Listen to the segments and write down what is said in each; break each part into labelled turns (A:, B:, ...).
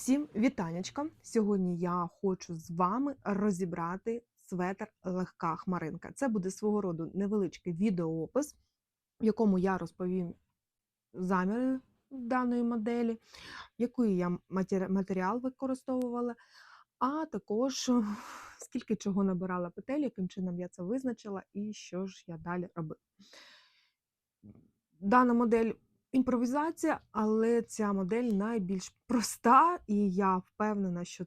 A: Всім вітанечка! Сьогодні я хочу з вами розібрати светр легка хмаринка. Це буде свого роду невеличкий відеоопис, в якому я розповім заміри даної моделі, який я матеріал використовувала, а також скільки чого набирала петель, яким чином я це визначила і що ж я далі робила. Дана модель імпровізація, але ця модель найбільш проста, і я впевнена, що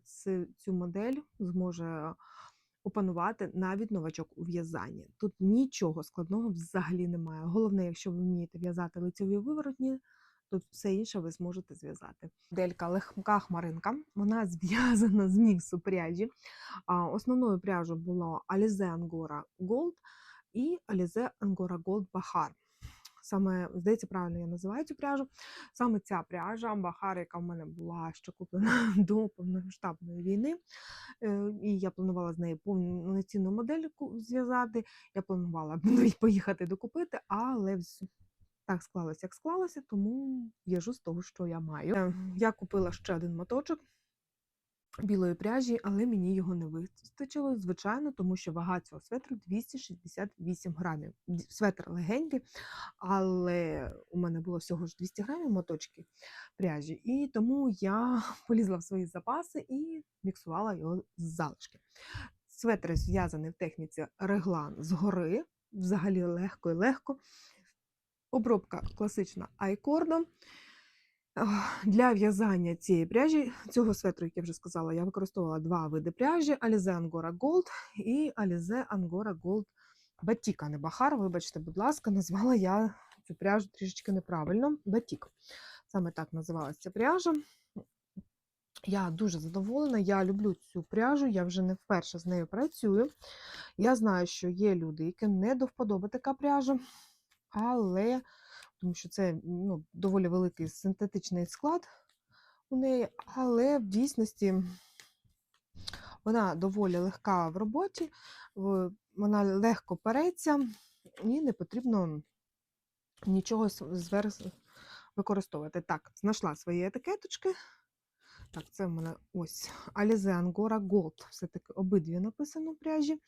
A: цю модель зможе опанувати навіть новачок у в'язанні. Тут нічого складного взагалі немає. Головне, якщо ви вмієте в'язати лицеві виворотні, то все інше ви зможете зв'язати. Моделька легка хмаринка, вона зв'язана з міксу пряжі. Основною пряжою було Alize Angora Gold і Alize Angora Gold Bahar. Саме, здається, правильно я називаю цю пряжу. Саме ця пряжа Бахар, яка в мене була ще куплена до повномасштабної війни. Е, І я планувала з нею повноцінну модельку зв'язати. Я планувала поїхати докупити, але так склалося, як склалося, тому в'яжу з того, що я маю. Е, Я купила ще один моточок білої пряжі, але мені його не вистачило, звичайно, тому що вага цього светру 268 грамів. Светр легенький, але у мене було всього ж 200 грамів моточки пряжі, і тому я полізла в свої запаси і міксувала його з залишки. Светр зв'язаний в техніці реглан згори, взагалі легко і легко. Обробка класична айкордом. Для в'язання цієї пряжі, цього светру, як я вже сказала, я використовувала два види пряжі: Alize Angora Gold і Alize Angora Gold Batik, а не Бахар. Вибачте, будь ласка, назвала я цю пряжу трішечки неправильно. Batik. Саме так називалася ця пряжа. Я дуже задоволена, я люблю цю пряжу, я вже не вперше з нею працюю. Я знаю, що є люди, яким не до вподоби така пряжа, але тому що це ну, доволі великий синтетичний склад у неї, але в дійсності вона доволі легка в роботі, вона легко переться і не потрібно нічого зверх використовувати. Так, знайшла свої етикеточки. Так, це в мене ось Alize Angora Gold. Все-таки обидві написано пряжі.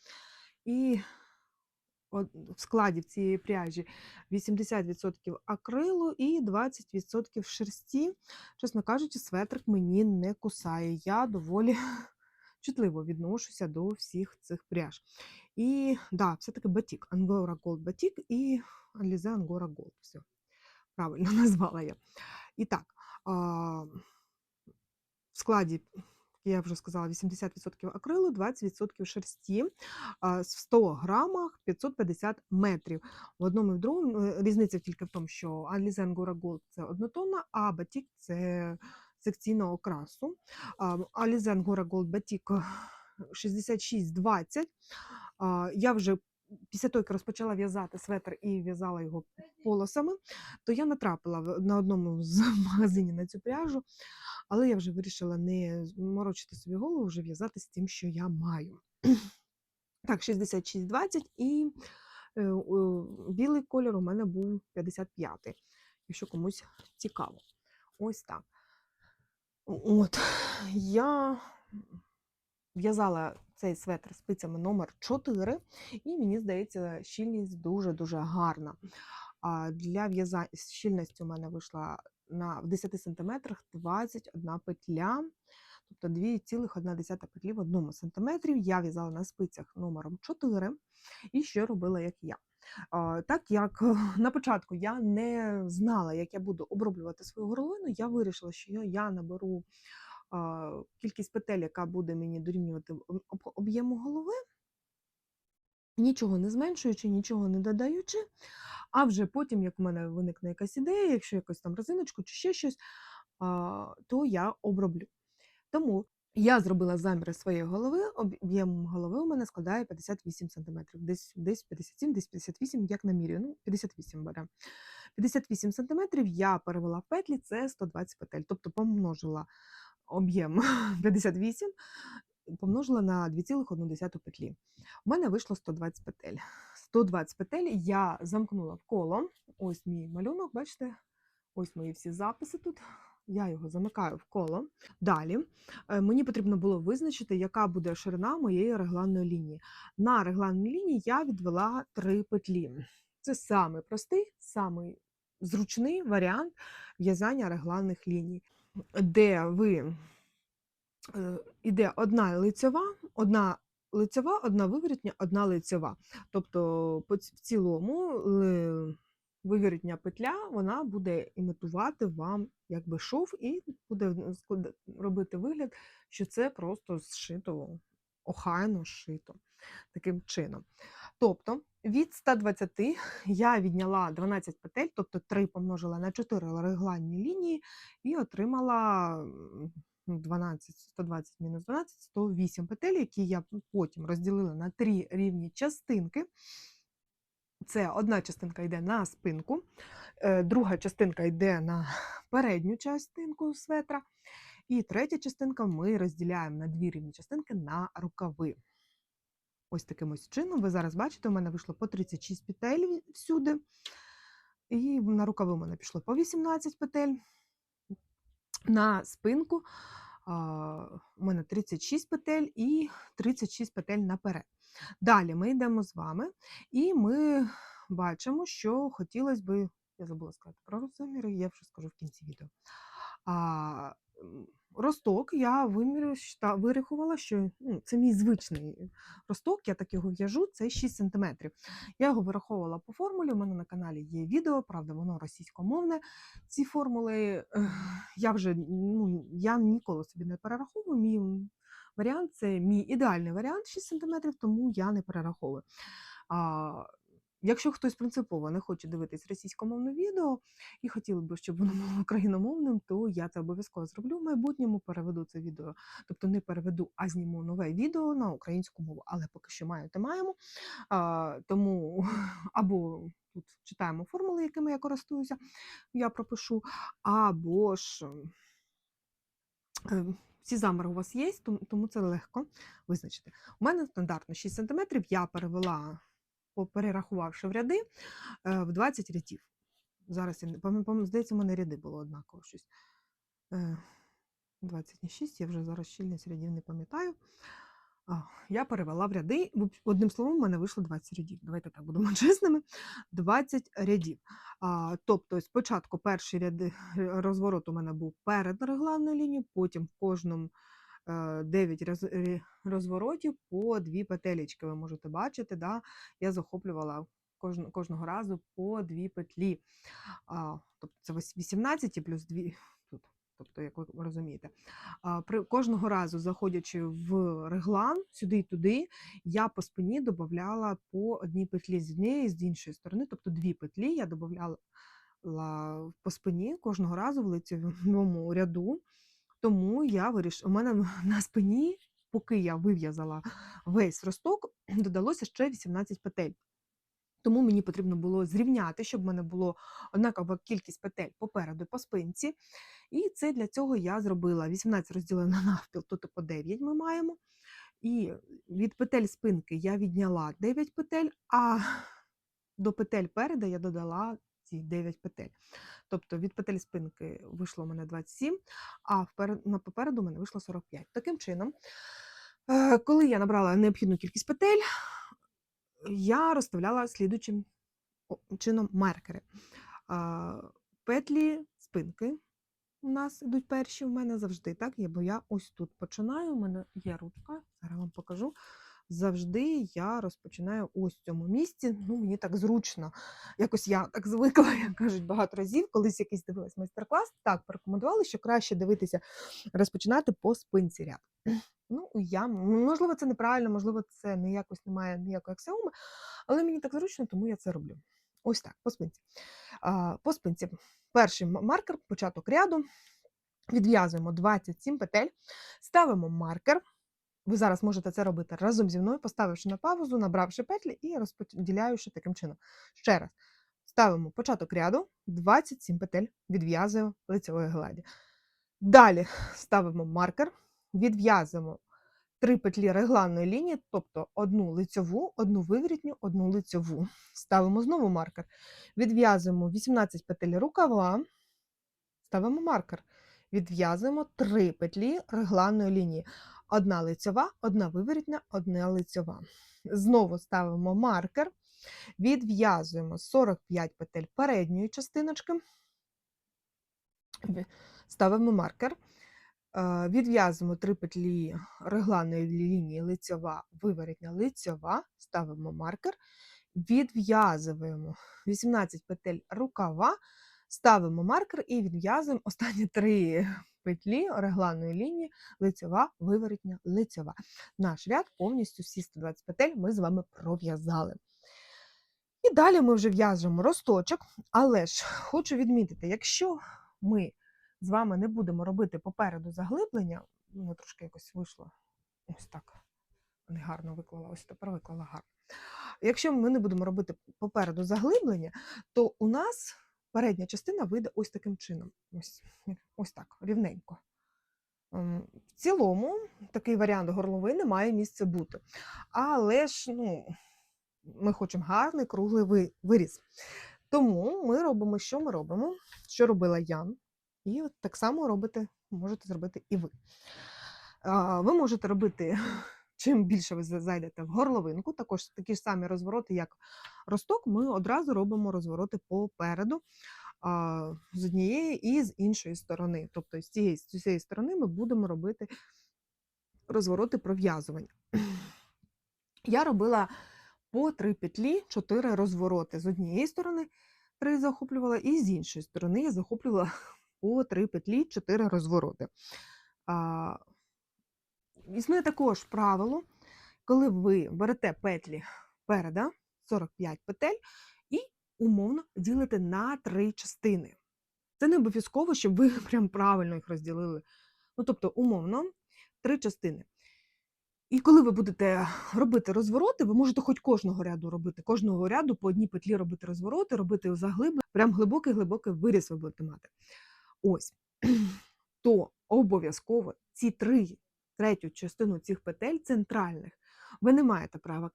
A: І в складі в цієї пряжі 80% акрилу і 20% шерсті. Чесно кажучи, светрик мені не кусає. Я доволі чутливо відношуся до всіх цих пряж. І да, все-таки батік. Angora Gold батік і Alize Angora Gold. Все, правильно назвала я. І так, в складі, я вже сказала, 80% акрилу, 20% шерсті, а, в 100 грамах 550 метрів. В одному і в другому різниця тільки в тому, що Анлізен Гора Голд – це однотонна, а батік – це секційного окрасу. Алізен Гора Angora батік 66-20. Я вже після того, як розпочала в'язати светр і в'язала його полосами, то я натрапила на одному з магазинів на цю пряжу, але я вже вирішила не морочити собі голову, вже в'язати з тим, що я маю. Так, 66-20 і е, білий кольор у мене був 55-й, якщо комусь цікаво. Ось так. От, я в'язала цей светр спицями номер 4, і мені здається, щільність дуже-дуже гарна. Для в'язання щільність у мене вийшла на в 10 см 21 петля, тобто 2,1 петлі в одному сантиметрі. Я в'язала на спицях номером 4 і що робила, як я. Так як на початку я не знала, як я буду оброблювати свою горловину, я вирішила, що я- наберу кількість петель, яка буде мені дорівнювати об- об- об'єму голови, нічого не зменшуючи, нічого не додаючи. А вже потім, як в мене виникне якась ідея, якщо якусь там резиночку чи ще щось, то я оброблю. Тому я зробила заміри своєї голови. Об'єм голови у мене складає 58 см. Десь, десь 57, десь 58, як намірюю. Ну, 58 бере. 58 см я перевела в петлі, це 120 петель. Тобто помножила об'єм 58, помножила на 2,1 петлі. У мене вийшло 120 петель. 120 петель я замкнула в коло. Ось мій малюнок, бачите? Ось мої всі записи тут. я його замикаю в коло. Далі е, мені потрібно було визначити, яка буде ширина моєї регланної лінії. На регланній лінії я відвела три петлі. Це самий простий, самий зручний варіант в'язання регланних ліній, де ви е, іде одна лицьова, одна лицьова, одна виворітня, одна лицьова. Тобто, в цілому виворітня петля вона буде імітувати вам якби шов і буде робити вигляд, що це просто зшито, охайно зшито таким чином. Тобто від 120 я відняла 12 петель, тобто 3 помножила на 4 регланні лінії і отримала ну, 12, 120 мінус 12, 108 петель, які я потім розділила на три рівні частинки. Це одна частинка йде на спинку, е, друга частинка йде на передню частинку светра, і третя частинка ми розділяємо на дві рівні частинки на рукави. Ось таким ось чином. Ви зараз бачите, у мене вийшло по 36 петель всюди. І на рукави у мене пішло по 18 петель. На спинку у мене 36 петель і 36 петель наперед. Далі ми йдемо з вами, і ми бачимо, що хотілося би, я забула сказати про розміри, я вже скажу в кінці відео. А, росток я вимірю, щта- вирахувала, що ну, це мій звичний росток, я так його в'яжу, це 6 см. Я його вираховувала по формулі. У мене на каналі є відео, правда, воно російськомовне. Ці формули я вже ну, я ніколи собі не перераховую. Мій варіант це мій ідеальний варіант 6 см, тому я не перераховую. А, Якщо хтось принципово не хоче дивитись російськомовне відео і хотіли би, щоб воно було україномовним, то я це обов'язково зроблю в майбутньому. Переведу це відео, тобто не переведу, а зніму нове відео на українську мову. Але поки що маєте маємо. А, тому або тут читаємо формули, якими я користуюся, я пропишу, або ж е, всі замери у вас є, тому, це легко визначити. У мене стандартно 6 см, я перевела, перерахувавши в ряди, е, в 20 рядів. Зараз я не здається, у мене ряди було однаково щось. Е, 26, я вже зараз щільність рядів не пам'ятаю. Я перевела в ряди. Одним словом, у мене вийшло 20 рядів. Давайте так будемо чесними. 20 рядів. Тобто, спочатку перший ряд е, розворот у мене був перед регланною лінією, потім в кожному е, 9 роз, розворотів по дві петелечки. Ви можете бачити, да? я захоплювала кожн, кожного разу по дві петлі. Тобто це 18 плюс 2 тут. Тобто, як ви розумієте, при кожного разу, заходячи в реглан сюди і туди, я по спині додавала по одній петлі з однієї з іншої сторони, тобто дві петлі я додавала по спині кожного разу в лицевому ряду. Тому я вирішила, у мене на спині, поки я вив'язала весь росток, додалося ще 18 петель. Тому мені потрібно було зрівняти, щоб в мене було однакова кількість петель попереду по спинці. І це для цього я зробила 18 розділено навпіл, і по 9 ми маємо. І від петель спинки я відняла 9 петель, а до петель переда я додала ці 9 петель. Тобто від петель спинки вийшло у мене 27, а на попереду у мене вийшло 45. Таким чином, е, коли я набрала необхідну кількість петель, я розставляла слідучим чином маркери. Петлі спинки у нас йдуть перші в мене завжди так бо я ось тут починаю. У мене є ручка, зараз вам покажу. Завжди я розпочинаю ось в цьому місці. Ну, мені так зручно. Якось я так звикла, як кажуть багато разів. Колись якийсь дивилась майстер-клас, так порекомендували, що краще дивитися, розпочинати по спинці ряд. Ну, я, можливо, це неправильно, можливо, це не якось немає ніякої аксіоми, але мені так зручно, тому я це роблю. Ось так, по спинці. А, по спинці. Перший маркер, початок ряду. Відв'язуємо 27 петель, ставимо маркер. Ви зараз можете це робити разом зі мною, поставивши на паузу, набравши петлі і розподіляючи таким чином. Ще раз. Ставимо початок ряду, 27 петель, відв'язуємо лицевої гладі. Далі ставимо маркер, відв'язуємо три петлі регланної лінії, тобто одну лицьову, одну виворітню, одну лицьову. Ставимо знову маркер. Відв'язуємо 18 петель рукава, ставимо маркер. відв'язуємо 3 петлі регланної лінії. Одна лицьова, одна виворітня, одна лицьова. Знову ставимо маркер, відв'язуємо 45 петель передньої частиночки, ставимо маркер, е, відв'язуємо 3 петлі регланної лінії лицьова, виворітня, лицьова, ставимо маркер, відв'язуємо 18 петель рукава, ставимо маркер і відв'язуємо останні 3 петлі регланної лінії лицьова, виворітня, лицьова. Наш ряд повністю всі 120 петель ми з вами пров'язали. І далі ми вже в'яжемо росточок, але ж хочу відмітити, якщо ми з вами не будемо робити попереду заглиблення, ну, трошки якось вийшло ось так. Не гарно виклала, ось тепер виклала гарно. Якщо ми не будемо робити попереду заглиблення, то у нас передня частина вийде ось таким чином. Ось, ось так, рівненько. Ем, В цілому такий варіант горловини має місце бути. Але ж ну, ми хочемо гарний круглий ви- виріз. Тому ми робимо, що ми робимо, що робила я. І от так само робите, можете зробити і ви. Ви можете робити, чим більше ви зайдете в горловинку, також такі ж самі розвороти, як росток, ми одразу робимо розвороти попереду з однієї і з іншої сторони. Тобто з цієї, з цієї сторони ми будемо робити розвороти пров'язування. Я робила по три петлі, чотири розвороти. З однієї сторони три захоплювала, і з іншої сторони я захоплювала по три петлі, чотири розвороти. Існує також правило, коли ви берете петлі переда, 45 петель, і умовно ділите на три частини. Це не обов'язково, щоб ви прям правильно їх розділили. Ну, тобто, умовно, три частини. І коли ви будете робити розвороти, ви можете хоч кожного ряду робити, кожного ряду по одній петлі робити розвороти, робити заглиблення, прям глибокий-глибокий виріз ви будете мати. Ось. То обов'язково ці три, третю частину цих петель центральних ви не маєте права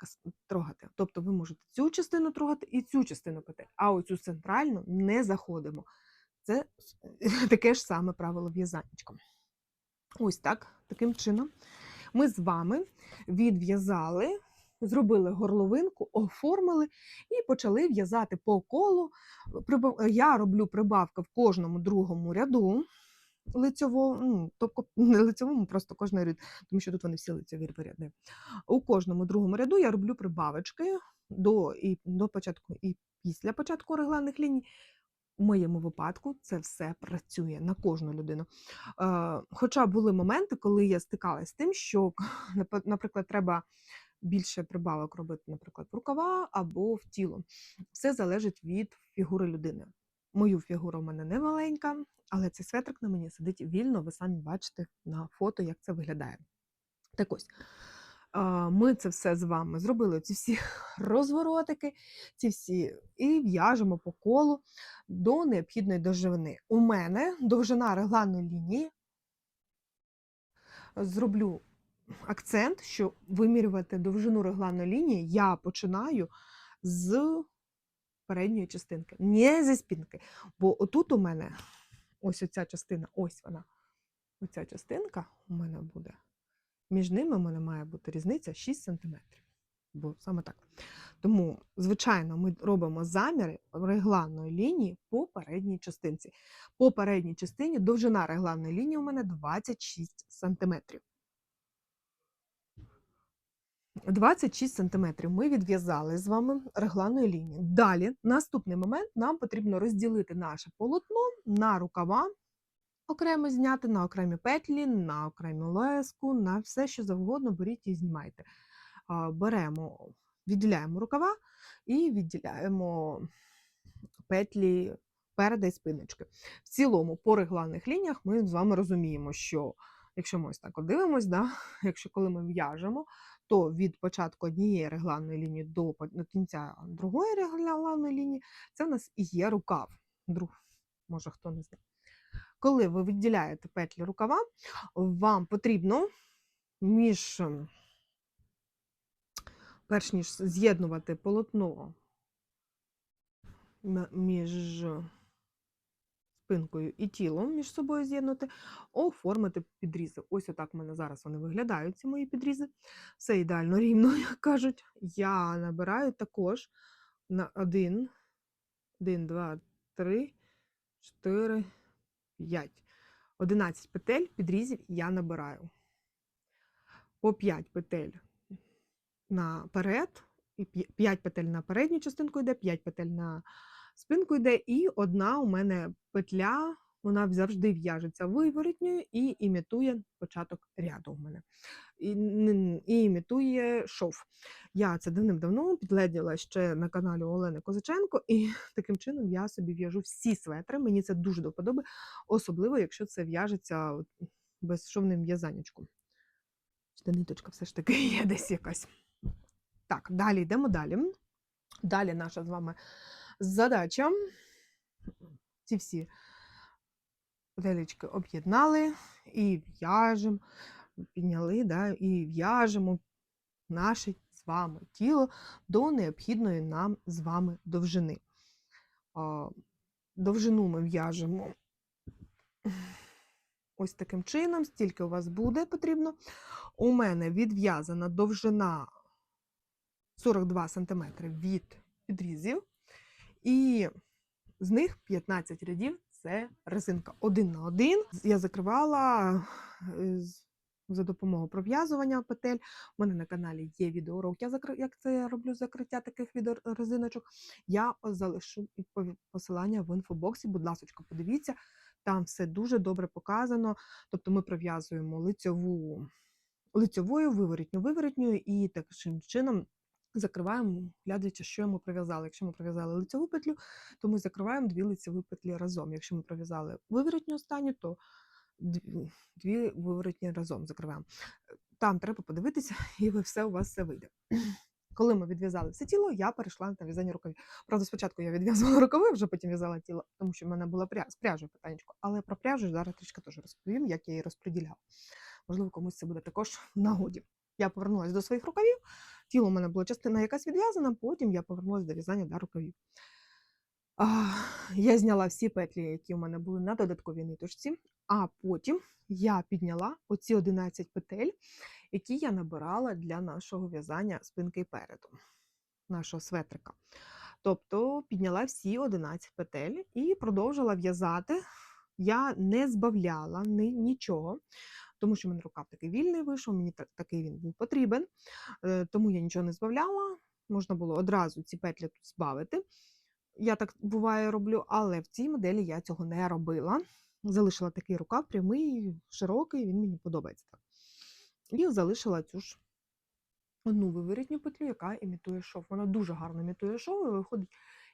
A: трогати. Тобто ви можете цю частину трогати і цю частину петель, а оцю центральну не заходимо. Це таке ж саме правило в'язаннячком. Ось так, таким чином. Ми з вами відв'язали, зробили горловинку, оформили і почали в'язати по колу. Я роблю прибавки в кожному другому ряду лицьовому, ну, тобто не лицьовому, просто кожний ряд, тому що тут вони всі лицьові ряди. У кожному другому ряду я роблю прибавочки до, і, до початку і після початку регланних ліній. У моєму випадку це все працює на кожну людину. Е, Хоча були моменти, коли я стикалася з тим, що, наприклад, треба більше прибавок робити, наприклад, в рукава або в тіло. Все залежить від фігури людини. Мою фігуру в мене не маленька, але цей светрик на мені сидить вільно, ви самі бачите на фото, як це виглядає. Так ось, ми це все з вами зробили, ці всі розворотики, ці всі, і в'яжемо по колу до необхідної довжини. У мене довжина регланної лінії. Зроблю акцент, що вимірювати довжину регланної лінії я починаю з передньої частинки, не зі спинки. Бо отут у мене ось оця частина, ось вона. Оця частинка у мене буде. Між ними у мене має бути різниця 6 см. Бо саме так. Тому, звичайно, ми робимо заміри регланної лінії по передній частинці. По передній частині довжина регланної лінії у мене 26 см. 26 см ми відв'язали з вами регланної лінії. Далі, наступний момент, нам потрібно розділити наше полотно на рукава, окремо зняти на окремі петлі, на окрему леску, на все, що завгодно, беріть і знімайте. Беремо, відділяємо рукава і відділяємо петлі переда і спиночки. В цілому, по регланних лініях ми з вами розуміємо, що якщо ми ось так дивимось, да, якщо коли ми в'яжемо, то від початку однієї регланної лінії до кінця другої регланної лінії це в нас і є рукав. Друг, може хто не знає. Коли ви відділяєте петлі рукава, вам потрібно між, ем, перш ніж з'єднувати полотно між спинкою і тілом між собою з'єднати, оформити підрізи. Ось отак в мене зараз вони виглядають, ці мої підрізи. Все ідеально рівно, як кажуть. Я набираю також на 1, 1, 2, 3, 4, 5. 11 петель підрізів я набираю. По 5 петель наперед, і 5 петель на передню частинку йде, 5 петель на спинку йде, і одна у мене петля, вона завжди в'яжеться виворотньою і імітує початок ряду у мене. І, і імітує шов. Я це давним-давно підгледіла ще на каналі Олени Козаченко, і таким чином я собі в'яжу всі светри. Мені це дуже до вподоби, особливо, якщо це в'яжеться безшовним в'язаннячком. Чи ниточка все ж таки є десь якась. Так, далі йдемо далі. Далі наша з вами задача. Ці всі петелечки об'єднали і в'яжемо, підняли, да, і в'яжемо наше з вами тіло до необхідної нам з вами довжини. Довжину ми в'яжемо ось таким чином, стільки у вас буде потрібно. У мене відв'язана довжина 42 см від підрізів, і з них 15 рядів це резинка один на один. Я закривала е, за допомогою пров'язування петель. У мене на каналі є відеоурок, я закри- як це я роблю закриття таких відеорезиночок. Я залишу посилання в інфобоксі. Будь ласка, подивіться, там все дуже добре показано. Тобто ми пров'язуємо лицьову лицьовою, виворітню, виворітньою, і таким чином закриваємо, глядячи, що ми пров'язали. Якщо ми пров'язали лицьову петлю, то ми закриваємо дві лицьові петлі разом. Якщо ми пров'язали виворітню останню, то дві, дві виворітні разом закриваємо. Там треба подивитися, і ви все у вас все вийде. Коли ми відв'язали все тіло, я перейшла на в'язання рукавів. Правда, спочатку я відв'язувала рукави, вже потім в'язала тіло, тому що в мене була пря... з пряжею питаннячко. Але про пряжу зараз трішки теж розповім, як я її розподіляла. Можливо, комусь це буде також в нагоді. Я повернулася до своїх рукавів. Тіло у мене була частина якась відв'язана, потім я повернулася до в'язання до рукавів. А, я зняла всі петлі, які у мене були на додатковій ниточці, а потім я підняла оці 11 петель, які я набирала для нашого в'язання спинки переду, нашого светрика. Тобто підняла всі 11 петель і продовжила в'язати. Я не збавляла ні, нічого, тому що мене рукав такий вільний вийшов, мені такий він був потрібен, е, тому я нічого не збавляла. Можна було одразу ці петлі тут збавити. Я так буває роблю, але в цій моделі я цього не робила. Залишила такий рукав прямий, широкий, він мені подобається так. І залишила цю ж одну виворітню петлю, яка імітує шов. Вона дуже гарно імітує шов, і виходить,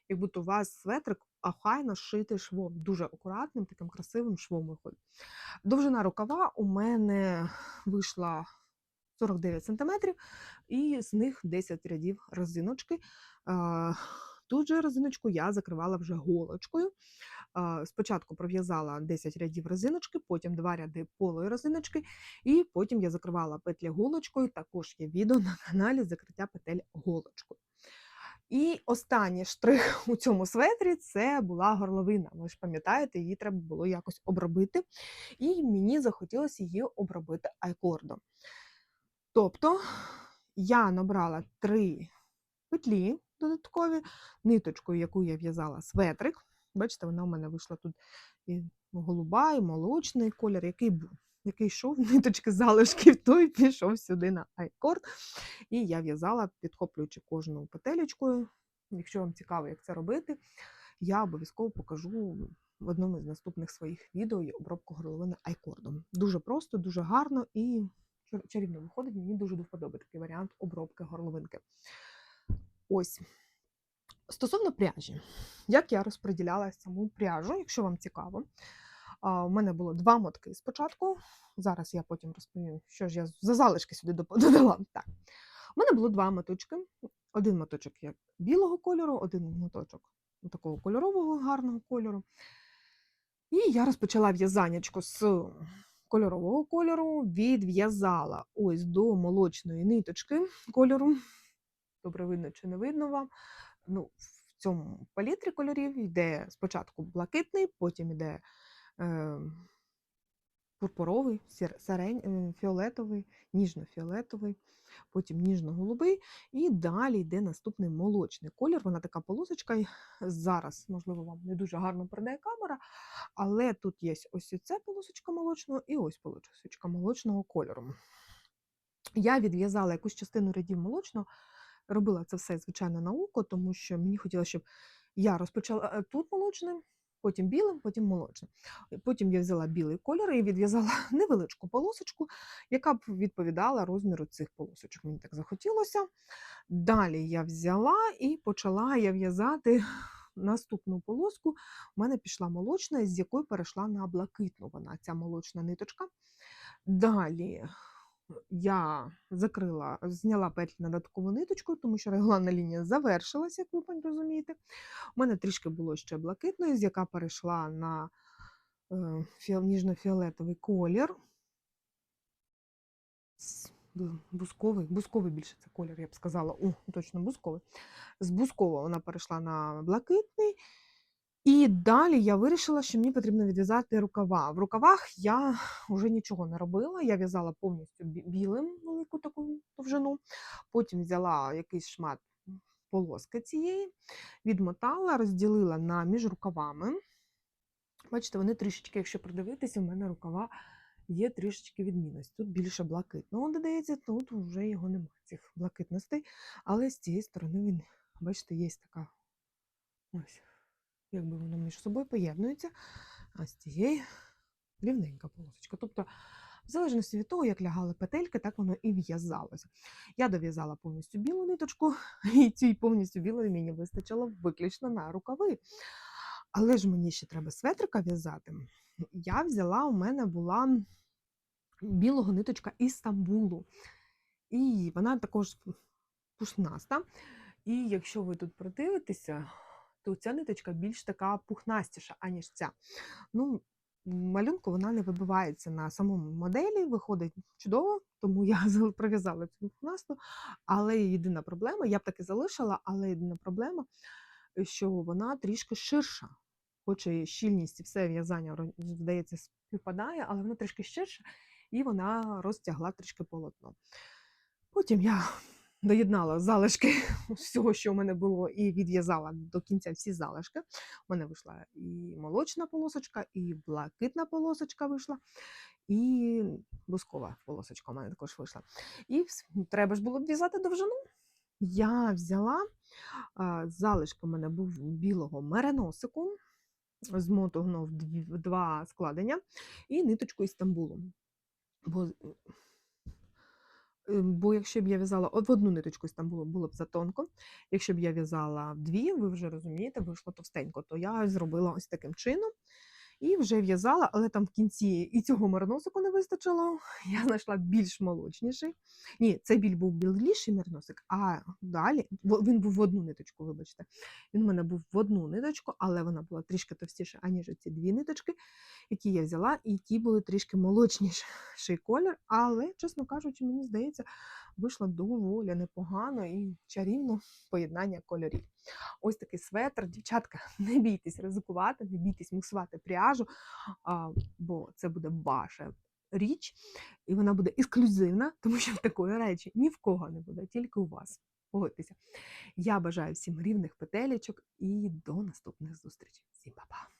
A: як будто у вас светрик охайно шитий швом. Дуже акуратним, таким красивим швом виходить. Довжина рукава у мене вийшла 49 см, і з них 10 рядів резиночки. А, Тут же резиночку я закривала вже голочкою. Спочатку пров'язала 10 рядів резиночки, потім 2 ряди полої резиночки, і потім я закривала петлі голочкою. Також є відео на каналі закриття петель голочкою. І останній штрих у цьому светрі це була горловина. Ви ж пам'ятаєте, її треба було якось обробити. І мені захотілося її обробити айкордом. Тобто я набрала три петлі додаткові, ниточкою, яку я в'язала светрик. Бачите, вона у мене вийшла тут і голуба, і молочний колір, який був. Який йшов, ниточки залишків, той пішов сюди на айкорд. І я в'язала, підхоплюючи кожну петелечкою. Якщо вам цікаво, як це робити, я обов'язково покажу в одному з наступних своїх відео обробку горловини айкордом. Дуже просто, дуже гарно і чар- чарівно виходить. Мені дуже до такий варіант обробки горловинки. Ось. Стосовно пряжі, як я розподіляла саму пряжу, якщо вам цікаво. У мене було два мотки спочатку. Зараз я потім розповім, що ж я за залишки сюди додала. Так. У мене було два моточки. Один моточок як білого кольору, один моточок такого кольорового гарного кольору. І я розпочала в'язаннячко з кольорового кольору, відв'язала ось до молочної ниточки кольору. Добре видно чи не видно вам. Ну, в цьому палітрі кольорів йде спочатку блакитний, потім йде пурпуровий, сір- сирень, фіолетовий, ніжно-фіолетовий, потім ніжно-голубий, і далі йде наступний молочний колір. Вона така полосочка. Зараз, можливо, вам не дуже гарно передає камера, але тут є ось ця полосочка молочного і ось полосочка молочного кольору. Я відв'язала якусь частину рядів молочного, робила це все, звичайно, на око, тому що мені хотілося, щоб я розпочала е, тут молочним, потім білим, потім молочним. Потім я взяла білий кольор і відв'язала невеличку полосочку, яка б відповідала розміру цих полосочок. Мені так захотілося. Далі я взяла і почала я в'язати наступну полоску. У мене пішла молочна, з якої перейшла на блакитну. Вона ця молочна ниточка. Далі я закрила, зняла петлі на додаткову ниточку, тому що регланна лінія завершилася, як ви розумієте. У мене трішки було ще блакитної, з яка перейшла на е, ніжно-фіолетовий колір. С- бу- Бусковий, бусковий більше це колір, я б сказала. О, точно бусковий. З бускового вона перейшла на блакитний. І далі я вирішила, що мені потрібно відв'язати рукава. В рукавах я вже нічого не робила. Я в'язала повністю білим велику таку довжину. Потім взяла якийсь шмат полоски цієї, відмотала, розділила на між рукавами. Бачите, вони трішечки, якщо придивитися, у мене рукава є трішечки відмінності. Тут більше блакитного додається, тут вже його немає, цих блакитностей. Але з цієї сторони він, бачите, є така ось якби воно між собою поєднується, а з цієї рівненька полосочка. Тобто, в залежності від того, як лягали петельки, так воно і в'язалося. Я дов'язала повністю білу ниточку, і цій повністю білої мені вистачило виключно на рукави. Але ж мені ще треба светрика в'язати. Я взяла, у мене була білого ниточка із Стамбулу. І вона також пушнаста. І якщо ви тут продивитеся, то ця ниточка більш така пухнастіша, аніж ця. Ну, малюнку вона не вибивається на самому моделі, виходить чудово, тому я зал- пров'язала цю пухнасту. Але єдина проблема, я б таки залишила, але єдина проблема, е, що вона трішки ширша. Хоч і щільність і все в'язання, здається, співпадає, але вона трішки ширша, і вона розтягла трішки полотно. Потім я доєднала залишки всього, що в мене було, і відв'язала до кінця всі залишки. У мене вийшла і молочна полосочка, і блакитна полосочка вийшла, і бускова полосочка у мене також вийшла. І треба ж було в'язати довжину. Я взяла залишки у мене був білого мереносику, змотано в два складення, і ниточку із Стамбулу. Бо Бо якщо б я в'язала в одну ниточку там було було б затонко. Якщо б я в'язала дві, ви вже розумієте, вийшло товстенько, то я зробила ось таким чином. І вже в'язала, але там в кінці і цього мерносику не вистачило. Я знайшла більш молочніший. Ні, цей біль був біліший мерносик, а далі він був в одну ниточку, вибачте. Він у мене був в одну ниточку, але вона була трішки товстіша, аніж ці дві ниточки, які я взяла, і ті були трішки молочніший колір. Але, чесно кажучи, мені здається, вийшло доволі непогано і чарівно поєднання кольорів. Ось такий светр. Дівчатка, не бійтесь ризикувати, не бійтесь міксувати пряжу, бо це буде ваша річ, і вона буде ексклюзивна, тому що такої речі ні в кого не буде, тільки у вас. Погодьтеся. Я бажаю всім рівних петелечок і до наступних зустрічей. Всім па-па!